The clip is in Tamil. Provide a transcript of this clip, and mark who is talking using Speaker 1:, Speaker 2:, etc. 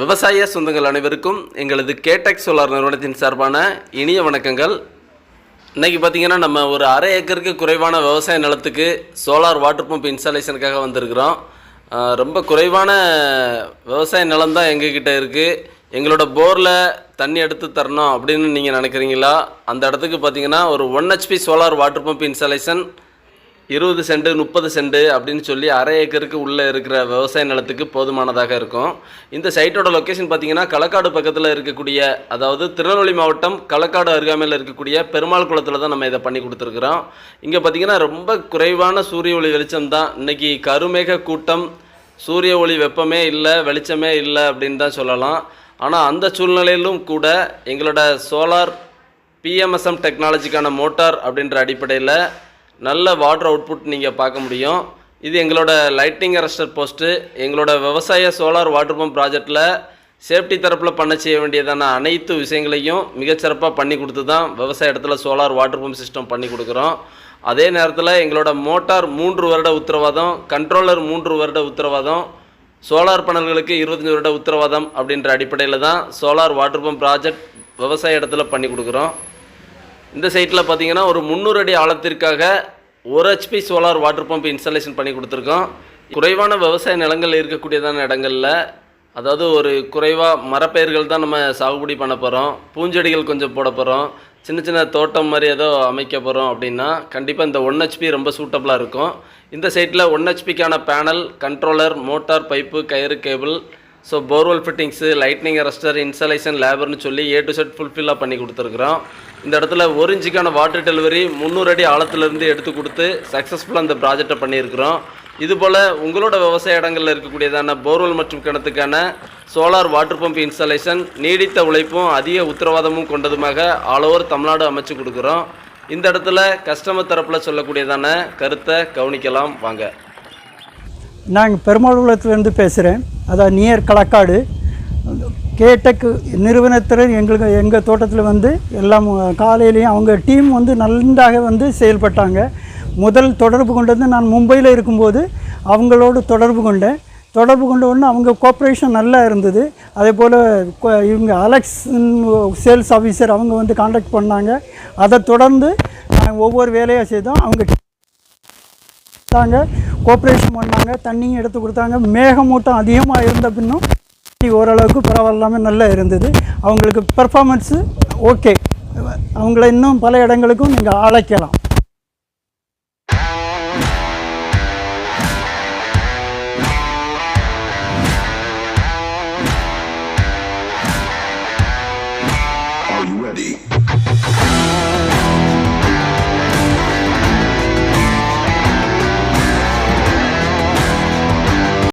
Speaker 1: விவசாய சொந்தங்கள் அனைவருக்கும் எங்களது கேடெக் சோலார் நிறுவனத்தின் சார்பான இனிய வணக்கங்கள். இன்னைக்கு பார்த்தீங்கன்னா நம்ம ஒரு அரை ஏக்கருக்கு குறைவான விவசாய நிலத்துக்கு சோலார் வாட்டர் பம்ப் இன்ஸ்டாலேஷனுக்காக வந்திருக்கிறோம். ரொம்ப குறைவான விவசாய நிலம் தான் எங்ககிட்ட இருக்குது எங்களோட போரில் தண்ணி எடுத்து தரணும் அப்படின்னு நீங்கள் நினைக்கிறீங்களா? அந்த இடத்துக்கு பார்த்தீங்கன்னா ஒரு one HP solar water pump installation இருபது சென்ட் முப்பது சென்ட் அப்படின்னு சொல்லி அரை ஏக்கருக்கு உள்ளே இருக்கிற விவசாய நிலத்துக்கு போதுமானதாக இருக்கும். இந்த சைட்டோட லொக்கேஷன் பார்த்தீங்கன்னா களக்காடு பக்கத்தில் இருக்கக்கூடிய அதாவது திருநெல்வேலி மாவட்டம் களக்காடு அருகாமையில் இருக்கக்கூடிய பெருமாள் குளத்தில் தான் நம்ம இதை பண்ணி கொடுத்துருக்குறோம். இங்கே பார்த்தீங்கன்னா ரொம்ப குறைவான சூரிய ஒளி வெளிச்சம் தான். இன்னைக்கு கருமேக கூட்டம் சூரிய ஒளி வெப்பமே இல்லை வெளிச்சமே இல்லை அப்படின்னு தான் சொல்லலாம். ஆனால் அந்த சூழ்நிலையிலும் கூட எங்களோட சோலார் பிஎம்எஸ்எம் டெக்னாலஜிக்கான மோட்டார் அப்படின்ற அடிப்படையில் நல்ல வாட்டர் அவுட்புட் நீங்கள் பார்க்க முடியும். இது எங்களோட லைட்டிங் அரஸ்டர் போஸ்ட்டு எங்களோட விவசாய சோலார் வாட்டர் பம்ப் ப்ராஜெக்டில் சேஃப்டி தரப்பில் பண்ண செய்ய வேண்டியதான அனைத்து விஷயங்களையும் மிகச்சிறப்பாக பண்ணி கொடுத்து தான் விவசாய இடத்துல சோலார் வாட்டர் பம்ப் சிஸ்டம் பண்ணி கொடுக்குறோம். அதே நேரத்தில் எங்களோட மோட்டார் மூன்று வருட உத்தரவாதம் கண்ட்ரோலர் மூன்று வருட உத்தரவாதம் சோலார் பேனல்களுக்கு இருபத்தஞ்சி வருட உத்தரவாதம் அப்படின்ற அடிப்படையில் தான் சோலார் வாட்டர் பம்ப் ப்ராஜெக்ட் விவசாய இடத்துல பண்ணி கொடுக்குறோம். இந்த சைட்டில் பார்த்தீங்கன்னா ஒரு முந்நூறு அடி ஆழத்திற்காக ஒரு HP solar water pump installation பண்ணி கொடுத்துருக்கோம். குறைவான விவசாய நிலங்கள் இருக்கக்கூடியதான இடங்களில் அதாவது ஒரு குறைவாக மரப்பயிர்கள் தான் நம்ம சாகுபடி பண்ண போகிறோம் பூஞ்செடிகள் கொஞ்சம் போட போகிறோம் சின்ன சின்ன தோட்டம் மாதிரி ஏதோ அமைக்க போகிறோம் அப்படின்னா கண்டிப்பாக இந்த ஒன் ஹெச்பி ரொம்ப சூட்டபுளாக இருக்கும். இந்த சைட்டில் ஒன் ஹெச்பிக்கான பேனல் கண்ட்ரோலர் மோட்டார் பைப்பு கயிறு cable so borewell fittings lightning arrester installation லேபர்னு சொல்லி ஏ டு செட் ஃபுல்ஃபில்லாக பண்ணி கொடுத்துருக்குறோம். இந்த இடத்துல ஒரு இன்ச்சுக்கான வாட்டர் டெலிவரி முந்நூறு அடி ஆழத்துலேருந்து எடுத்து கொடுத்து சக்ஸஸ்ஃபுல்லாக இந்த ப்ராஜெக்டை பண்ணியிருக்கிறோம். இதுபோல் உங்களோட விவசாய இடங்களில் இருக்கக்கூடியதான போர்வெல் மற்றும் கிணத்துக்கான சோலார் வாட்டர் பம்ப் இன்ஸ்டாலேஷன் நீடித்த உழைப்பும் அதிக உத்தரவாதமும் கொண்டதுமாக ஆல் ஓவர் தமிழ்நாடு அமைச்சு கொடுக்குறோம். இந்த இடத்துல கஸ்டமர் தரப்பில் சொல்லக்கூடியதான கருத்தை கவனிக்கலாம் வாங்க.
Speaker 2: நாங்கள் பெருமாள்குளத்துலேருந்து பேசுகிறேன் அதான் நியர் களக்காடு. கேடெக் நிறுவனத்தில் எங்களுக்கு எங்கள் தோட்டத்தில் வந்து எல்லாம் காலையிலையும் அவங்க டீம் வந்து நன்றாக வந்து செயல்பட்டாங்க. முதல் தொடர்பு கொண்டது நான் மும்பையில் இருக்கும்போது அவங்களோடு தொடர்பு கொண்டேன். தொடர்பு கொண்ட உடனே அவங்க கோஆப்ரேஷன் நல்லா இருந்தது. அதே போல் இவங்க அலெக்ஸ் சேல்ஸ் ஆஃபீஸர் அவங்க வந்து காண்டாக்ட் பண்ணாங்க. அதை தொடர்ந்து நாங்கள் ஒவ்வொரு வேலையாக செய்தோம். அவங்க கொடுத்தாங்க. கோஆப்ரேஷன் பண்ணாங்க தண்ணியும் எடுத்து கொடுத்தாங்க. மேகமூட்டம் அதிகமாக இருந்த பின்னும் ஓரளவுக்கு பரவாயில்லாமல் நல்லா இருந்தது. அவங்களுக்கு பெர்ஃபார்மன்ஸு ஓகே அவங்கள இன்னும் பல இடங்களுக்கும் நீங்கள் அழைக்கலாம்.